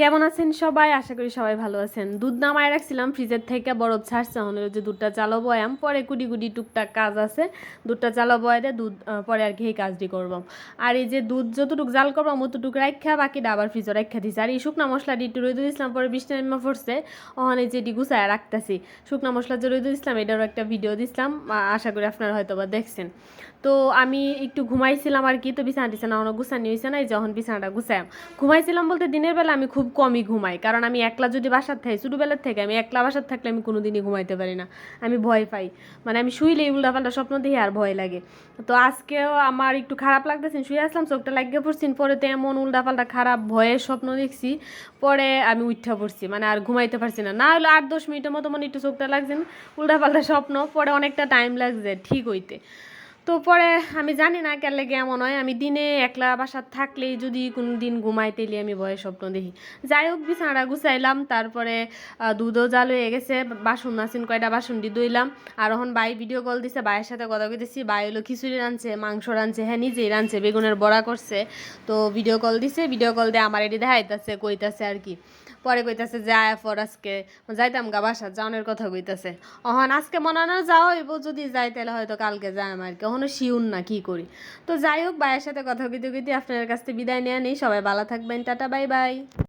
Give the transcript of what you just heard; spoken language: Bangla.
কেমন আছেন সবাই? আশা করি সবাই ভালো আছেন। দুধ নামায় রাখছিলাম, ফ্রিজের থেকে বরফ ছাড়ছে ওই যে দুধটা চালো বয়াম, পরে কুটি কুটি টুকটাক কাজ আছে। দুধটা চালো বয়ে দিয়ে দুধ পরে আর কি এই কাজটি করবাম আর এই যে দুধ যতটুকু জাল করবাম অতটুকু রাখা বাকিটা আবার ফ্রিজে রাখা দিছে। আর এই শুকনা মশলাটি একটু রইদ দিয়েছিলাম পরে বৃষ্টি নেমে পড়ছে, ওখানে যেটি গুছায় রাখতেছি। শুকনা মশলা যে রইদ দিয়েছিলাম এটারও একটা ভিডিও দিছিলাম আশা করি আপনারা হয়তো বা দেখছেন। তো আমি একটু ঘুমাইছিলাম আর কি, তো বিছানা টিছানা অনেক গুছানি হয়েছে না, এই যখন বিছানাটা গুছাই ঘুমাইছিলাম বলতে দিনের বেলা আমি খুব কমই ঘুমাই। কারণ আমি একলা যদি বাসার থাকি ছোটোবেলার থেকে আমি একলা বাসার থাকলে আমি কোনোদিনই ঘুমাইতে পারি না। আমি ভয় পাই। মানে আমি শুইলেই উল্টাপাল্টা স্বপ্ন দেখি আর ভয় লাগে। তো আজকেও আমার একটু খারাপ লাগতেছে, শুয়ে আসলাম, চোখটা লাগিয়ে পড়ছি, পরে তো এমন উল্টাপাল্টা খারাপ ভয়ের স্বপ্ন দেখছি, পরে আমি উঠা পড়ছি মানে আর ঘুমাইতে পারছি না। না হলে আট দশ মিনিটের মতো মানে একটু চোখটা লাগছে উল্টাপাল্টা স্বপ্ন, পরে অনেকটা টাইম লাগছে, ঠিক হইতে। তো পরে আমি জানি না কেন লেগে এমন হয়। আমি দিনে একলা বাসার থাকলেই যদি কোনো দিন ঘুমাই তেলে আমি ভয়ের স্বপ্ন দেখি। যাই হোক, বিছানাটা গুছাইলাম, তারপরে দুধও জাল হয়ে গেছে, বাসন আছেন কয়টা বাসন দি দইলাম আর এখন বাই ভিডিও কল দিছে বাইয়ের সাথে কথা কইতেছি। বাই হলো খিচুড়ি রাঁধছে, মাংস রাঁধছে হ্যাঁ নিজেই রাঁধছে, বেগুনের বড়া করছে। তো ভিডিও কল দিছে ভিডিও কল দিয়ে আমার এটি দেখাইতেছে, কইতাছে আর কি। পরে কইতাছে যায় ফর আজকে। যাইতাম গা বাসা যাওয়ানোর কথা কইতাছে। অহন আজকে মনে না যাওয়া হইব, যদি যাই তাহলে হয়তো কালকে যাই আমার কি। অহনো শিউন না, কি করি? তো যাই হোক, ভাইয়ের সাথে কথা কইতে আপনার কাছ থেকে বিদায় নেওয়া নেই। সবাই ভালো থাকবেন, টাটা, বাই বাই।